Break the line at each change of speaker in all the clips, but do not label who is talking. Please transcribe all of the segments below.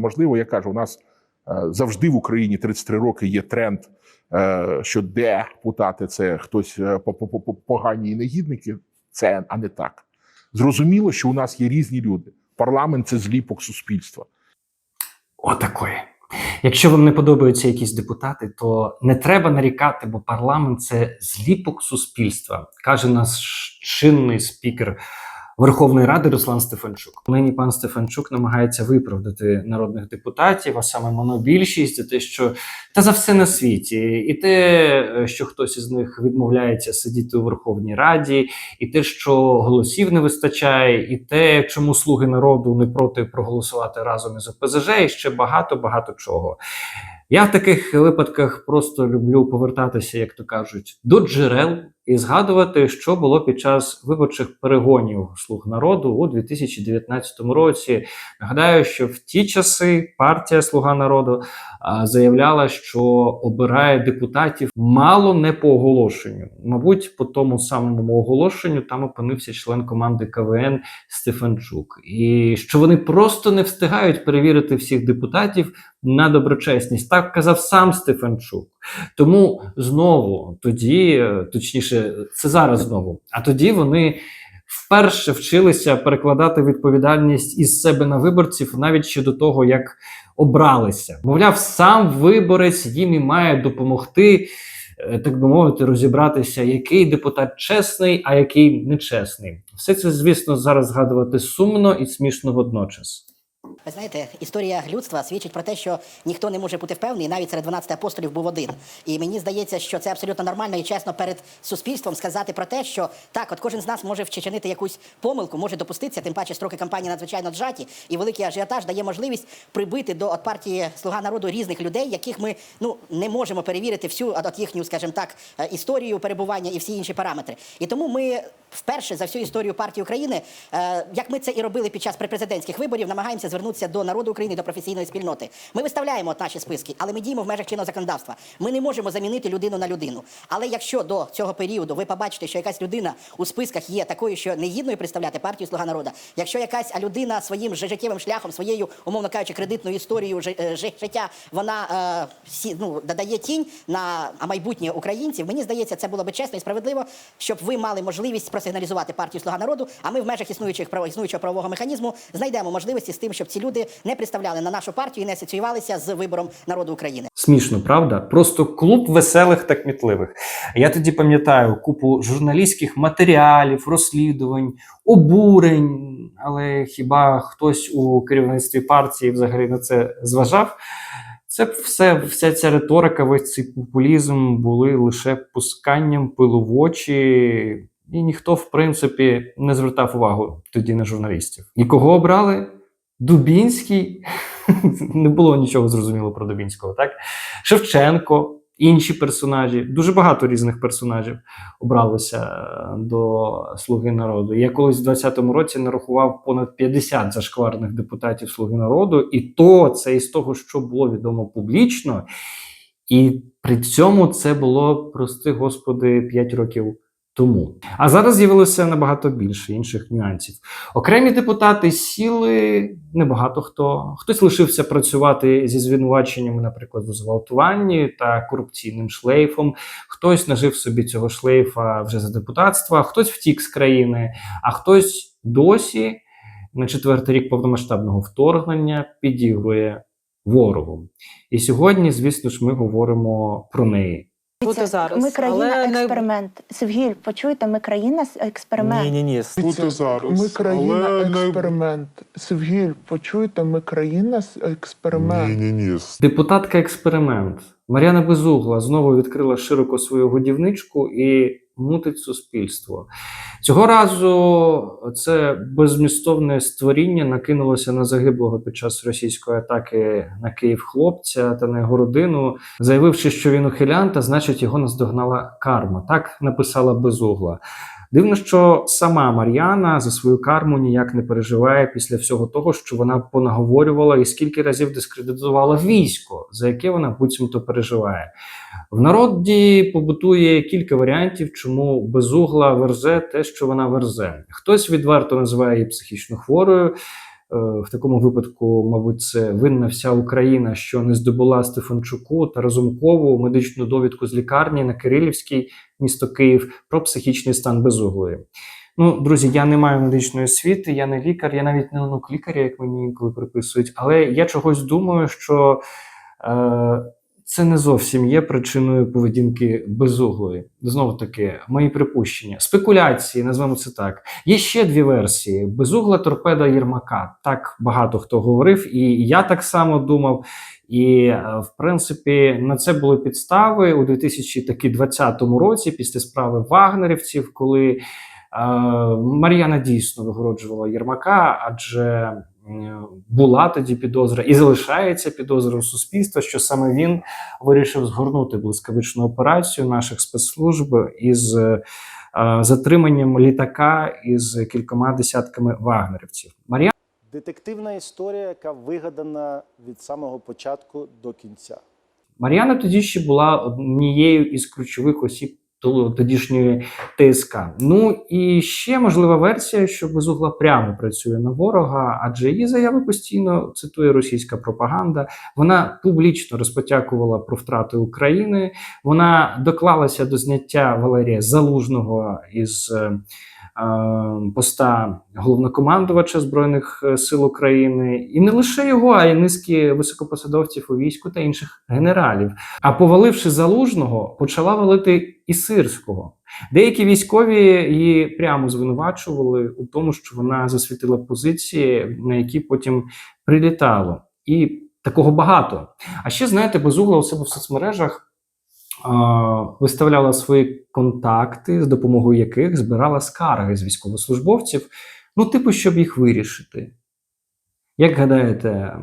Можливо, я кажу, у нас е, завжди в Україні 33 роки є тренд, е, що депутати це хтось е, по- по- по- погані і негідники. Це а не так. Зрозуміло, що у нас є різні люди. Парламент це зліпок суспільства.
Отакої. Якщо вам не подобаються якісь депутати, то не треба нарікати, бо парламент це зліпок суспільства, каже наш чинний спікер Верховної Ради Руслан Стефанчук. Нині пан Стефанчук намагається виправдати народних депутатів, а саме монобільшість, за те, що та за все на світі, і те, що хтось із них відмовляється сидіти у Верховній Раді, і те, що голосів не вистачає, і те, чому слуги народу не проти проголосувати разом із ОПЗЖ, і ще багато багато чого. Я в таких випадках просто люблю повертатися, як то кажуть, до джерел і згадувати, що було під час виборчих перегонів слуг народу у 2019 році. Нагадаю, що в ті часи партія Слуга народу заявляла, що обирає депутатів мало не по оголошенню. Мабуть, по тому самому оголошенню там опинився член команди КВН Стефанчук, і що вони просто не встигають перевірити всіх депутатів на доброчесність. Так казав сам Стефанчук. Тому знову тоді, е, точніше, це зараз знову. А тоді вони вперше вчилися перекладати відповідальність із себе на виборців навіть ще до того, як обралися. Мовляв, сам виборець їм і має допомогти. е, Так би мовити, розібратися, який депутат чесний, а який нечесний. Все це, звісно, зараз згадувати сумно і смішно водночас.
Ви знаєте, історія людства свідчить про те, що ніхто не може бути впевнений, навіть серед 12 апостолів був один. І мені здається, що це абсолютно нормально і чесно перед суспільством сказати про те, що так, от кожен з нас може вчинити якусь помилку, може допуститися, тим паче строки кампанії надзвичайно зжаті, і великий ажіотаж дає можливість прибити до от партії Слуга народу різних людей, яких ми ну не можемо перевірити всю от, от їхню, скажімо так, е, історію перебування і всі інші параметри. І тому ми вперше за всю історію партії України, е, як ми це і робили під час препрезидентських виборів, намагаємося звернутися до народу України, до професійної спільноти. Ми виставляємо наші списки, але ми діємо в межах чинного законодавства. Ми не можемо замінити людину на людину. Але якщо до цього періоду ви побачите, що якась людина у списках є такою, що не гідною представляти партію Слуга народу, якщо якась людина своїм життєвим шляхом, своєю, умовно кажучи, кредитною історією е, жи- життя, вона е, ну, додає тінь на майбутнє українців, мені здається, це було би чесно і справедливо, щоб ви мали можливість просигналізувати партію Слуга народу, а ми в межах існуючих право існуючого правового механізму знайдемо можливості з тим, щоб ці люди не представляли на нашу партію і не асоціювалися з вибором народу України.
Смішно, правда? Просто клуб веселих та кмітливих. Я тоді пам'ятаю купу журналістських матеріалів, розслідувань, обурень. Але хіба хтось у керівництві партії взагалі на це зважав? Це все, вся ця риторика, весь цей популізм були лише пусканням пилу в очі, і ніхто, в принципі, не звертав увагу тоді на журналістів. І кого обрали? Дубінський. Не було нічого зрозуміло про Дубінського, так? Шевченко, інші персонажі, дуже багато різних персонажів обралося е, до Слуги народу. Я колись в 20-му році нарахував понад 50 зашкварних депутатів Слуги народу, і то це із того, що було відомо публічно. І при цьому це було, прости господи, 5 років тому. А зараз з'явилося набагато більше інших нюансів. Окремі депутати сіли небагато хто. Хтось лишився працювати зі звинуваченнями, наприклад, у зґвалтуванні та корупційним шлейфом. Хтось нажив собі цього шлейфа вже за депутатства, хтось втік з країни, а хтось досі на четвертий рік повномасштабного вторгнення підігрує ворогу. І сьогодні, звісно ж, ми говоримо про неї.
Бути зараз.
Ми країна
але не-
експеримент. Севгіль, почуйте, ми країна експеримент.
Ні, ні, ні.
Бути зараз.
Ми країна
але не-
експеримент. Севгіль, почуйте, ми країна експеримент.
Ні, ні, ні.
Депутатка експеримент Мар'яна Безугла знову відкрила широко свою годівничку і мутить суспільство. Цього разу це безмістовне створіння накинулося на загиблого під час російської атаки на Київ хлопця та на його родину, заявивши, що він ухилянт, значить його наздогнала карма. Так написала Безугла. Дивно, що сама Мар'яна за свою карму ніяк не переживає після всього того, що вона понаговорювала і скільки разів дискредитувала військо, за яке вона буцімто переживає. В народі побутує кілька варіантів, чому безугла верзе те, що вона верзе. Хтось відверто називає її психічно хворою. В такому випадку, мабуть, це винна вся Україна, що не здобула Стефанчуку та Разумкову медичну довідку з лікарні на Кирилівській, місто Київ, про психічний стан безуглої. Ну, друзі, я не маю медичної освіти, я не лікар, я навіть не онук лікаря, як мені інколи приписують, але я чогось думаю, що е, це не зовсім є причиною поведінки безуглої. Знову таки, мої припущення. Спекуляції, назвемо це так. Є ще дві версії: безугла торпеда Єрмака. Так багато хто говорив, і я так само думав. І е, в принципі на це були підстави у 2020 році, після справи вагнерівців, коли е, Мар'яна дійсно вигороджувала Єрмака, адже була тоді підозра і залишається підозра у суспільства, що саме він вирішив згорнути блискавичну операцію наших спецслужб із е, затриманням літака із кількома десятками вагнерівців. Мар'яна
Детективна історія, яка вигадана від самого початку до кінця.
Мар'яна тоді ще була однією із ключових осіб тодішньої ТСК. Ну і ще можлива версія, що безугла прямо працює на ворога, адже її заяви постійно цитує російська пропаганда. Вона публічно розпотякувала про втрати України. Вона доклалася до зняття Валерія Залужного із. Е, Поста головнокомандувача збройних е, сил України, і не лише його, а й низки високопосадовців у війську та інших генералів. А поваливши залужного, почала валити і сирського. Деякі військові її прямо звинувачували у тому, що вона засвітила позиції, на які потім прилітало. І такого багато. А ще знаєте, безугла у себе в соцмережах. Виставляла свої контакти, з допомогою яких збирала скарги з військовослужбовців, ну, типу, щоб їх вирішити. Як гадаєте,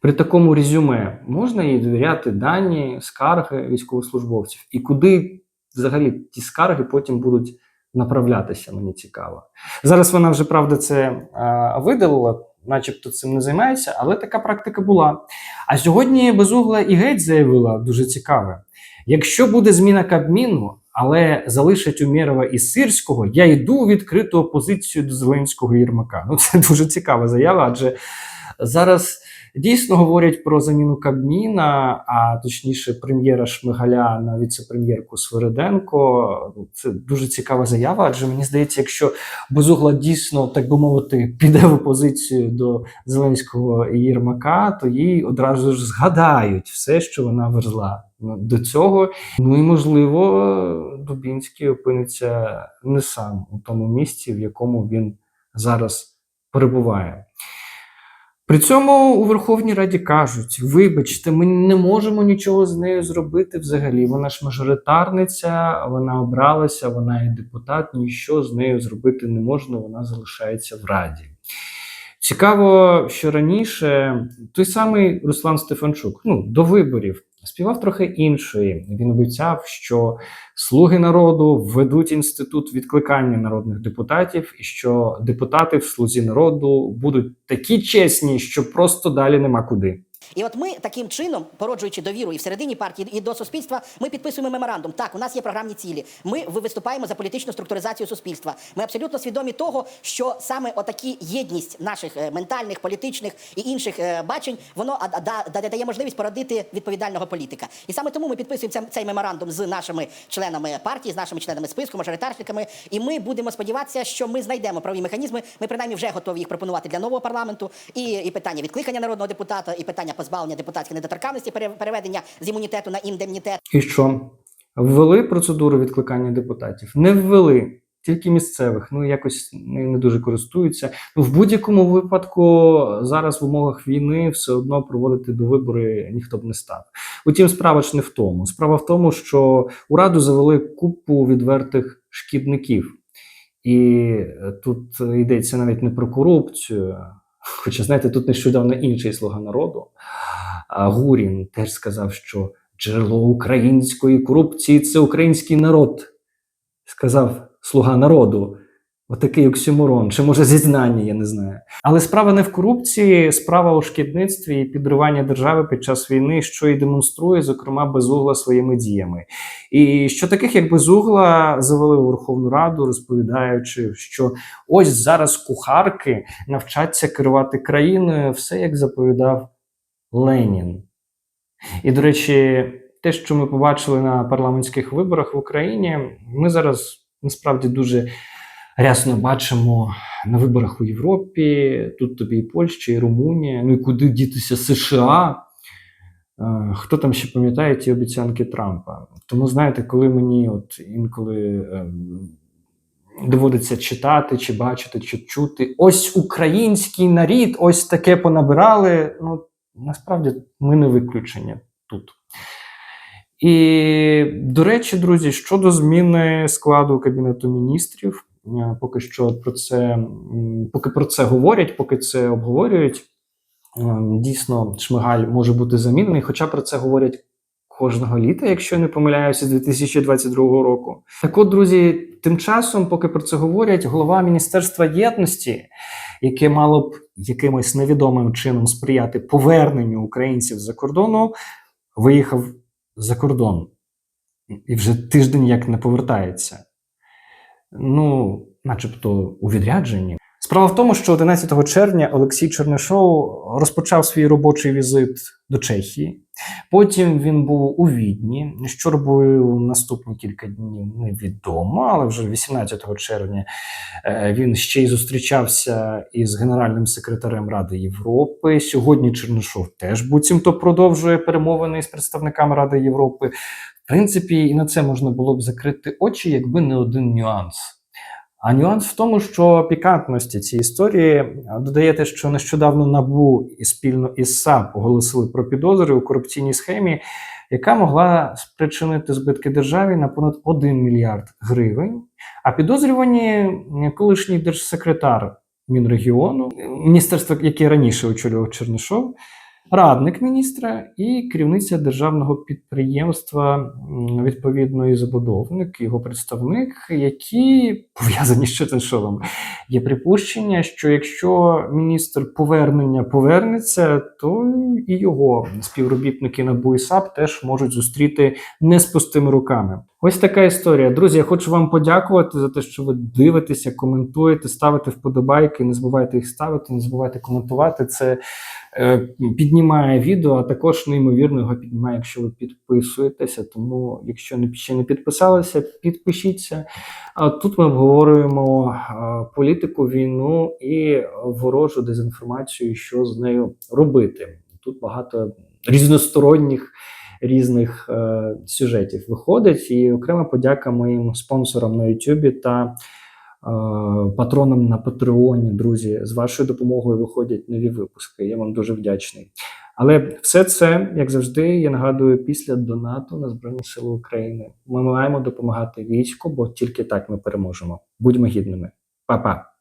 при такому резюме можна їй довіряти дані, скарги військовослужбовців? І куди взагалі ті скарги потім будуть направлятися? Мені цікаво. Зараз вона вже правда це а, видалила, начебто цим не займається, але така практика була. А сьогодні безугла і геть заявила дуже цікаве: якщо буде зміна Кабміну, але залишать Умєрова і Сирського, я йду у відкриту опозицію до Зеленського Єрмака. Ну це дуже цікава заява, адже зараз дійсно говорять про заміну Кабміна, а точніше, прем'єра Шмигаля на віце-прем'єрку Свириденко. Ну, Це дуже цікава заява, адже мені здається, якщо Безугла дійсно, так би мовити, піде в опозицію до Зеленського і Єрмака, то їй одразу ж згадають все, що вона верзла до цього. Ну і можливо, Дубінський опиниться не сам у тому місці, в якому він зараз перебуває. При цьому у Верховній Раді кажуть: вибачте, ми не можемо нічого з нею зробити взагалі. Вона ж мажоритарниця, вона обралася, вона є депутат, нічого з нею зробити не можна, вона залишається в Раді. Цікаво, що раніше той самий Руслан Стефанчук, ну, до виборів, співав трохи іншої. Він обіцяв, що слуги народу введуть інститут відкликання народних депутатів, і що депутати в слузі народу будуть такі чесні, що просто далі нема куди.
І от ми таким чином, породжуючи довіру і всередині партії, і до суспільства, ми підписуємо меморандум. Так, у нас є програмні цілі. Ми виступаємо за політичну структуризацію суспільства. Ми абсолютно свідомі того, що саме отакі єдність наших е, ментальних, політичних і інших е, бачень, воно дає можливість породити відповідального політика. І саме тому ми підписуємо цей меморандум з нашими членами партії, з нашими членами списку, мажоритарниками. І ми будемо сподіватися, що ми знайдемо правові механізми. Ми принаймні вже готові їх пропонувати для нового парламенту. І, і питання відкликання народного депутата, і питання позбавлення депутатської недоторканності, пере- переведення з імунітету на індемнітет.
І що? Ввели процедуру відкликання депутатів? Не ввели. Тільки місцевих, ну якось не, не дуже користуються. Ну, в будь-якому випадку зараз в умовах війни все одно проводити до вибори ніхто б не став. Утім, справа ж не в тому. Справа в тому, що у раду завели купу відвертих шкідників, і е, тут йдеться навіть не про корупцію. Хоча, знаєте, тут нещодавно інший слуга народу. А Гурін теж сказав, що джерело української корупції це український народ. Сказав слуга народу. Отакий оксюморон, чи може зізнання, я не знаю. Але справа не в корупції, справа у шкідництві і підриванні держави під час війни, що і демонструє, зокрема, безугла своїми діями. І що таких, як безугла, завели у Верховну Раду, розповідаючи, що ось зараз кухарки навчаться керувати країною, все як заповідав Ленін. І, до речі, те, що ми побачили на парламентських виборах в Україні, ми зараз насправді дуже рясно бачимо на виборах у Європі. Тут тобі і Польща, і Румунія. Ну і куди дітися США? Е, Хто там ще пам'ятає ті обіцянки Трампа? Тому знаєте, коли мені от інколи ем, доводиться читати, чи бачити, чи чути, ось український нарід, ось таке понабирали. Ну насправді ми не виключення тут. І, до речі, друзі, щодо зміни складу Кабінету міністрів, поки що про це, поки про це говорять, поки це обговорюють, е, дійсно Шмигаль може бути замінений, хоча про це говорять кожного літа, якщо я не помиляюся, з 2022 року. Так от, друзі, тим часом, поки про це говорять, голова Міністерства єдності, яке мало б якимось невідомим чином сприяти поверненню українців за кордону, виїхав за кордон і вже тиждень як не повертається. Ну, начебто у відрядженні. Справа в тому, що 11 червня Олексій Чернишов розпочав свій робочий візит до Чехії. Потім він був у Відні. Що робив наступні кілька днів, невідомо, але вже 18 червня е, він ще й зустрічався із генеральним секретарем Ради Європи. Сьогодні Чернишов теж буцімто продовжує перемовини з представниками Ради Європи. Принципі, і на це можна було б закрити очі, якби не один нюанс. А нюанс в тому, що пікантності цієї історії додає те, що нещодавно НАБУ і спільно із САП оголосили про підозри у корупційній схемі, яка могла спричинити збитки державі на понад 1 мільярд гривень. А підозрювані колишній держсекретар Мінрегіону, міністерство, яке раніше очолював Чернишов, радник міністра і керівниця державного підприємства, м, відповідно, і забудовник, його представник, які пов'язані з Чернишовим. Є припущення, що якщо міністр повернення повернеться, то і його співробітники НАБУ і САП теж можуть зустріти не з пустими руками. Ось така історія. Друзі, я хочу вам подякувати за те, що ви дивитеся, коментуєте, ставите вподобайки. Не забувайте їх ставити, не забувайте коментувати. Це піднімає відео, а також неймовірно його піднімає, якщо ви підписуєтеся. Тому, якщо не ще не підписалися, підпишіться. А тут ми обговорюємо е, політику, війну і ворожу дезінформацію, що з нею робити. Тут багато різносторонніх різних е, сюжетів виходить. І окрема подяка моїм спонсорам на Ютубі та е, патронам на Патреоні. Друзі, з вашою допомогою виходять нові випуски. Я вам дуже вдячний. Але все це, як завжди, я нагадую, після донату на Збройні Сили України. Ми маємо допомагати війську, бо тільки так ми переможемо. Будьмо гідними. Па-па!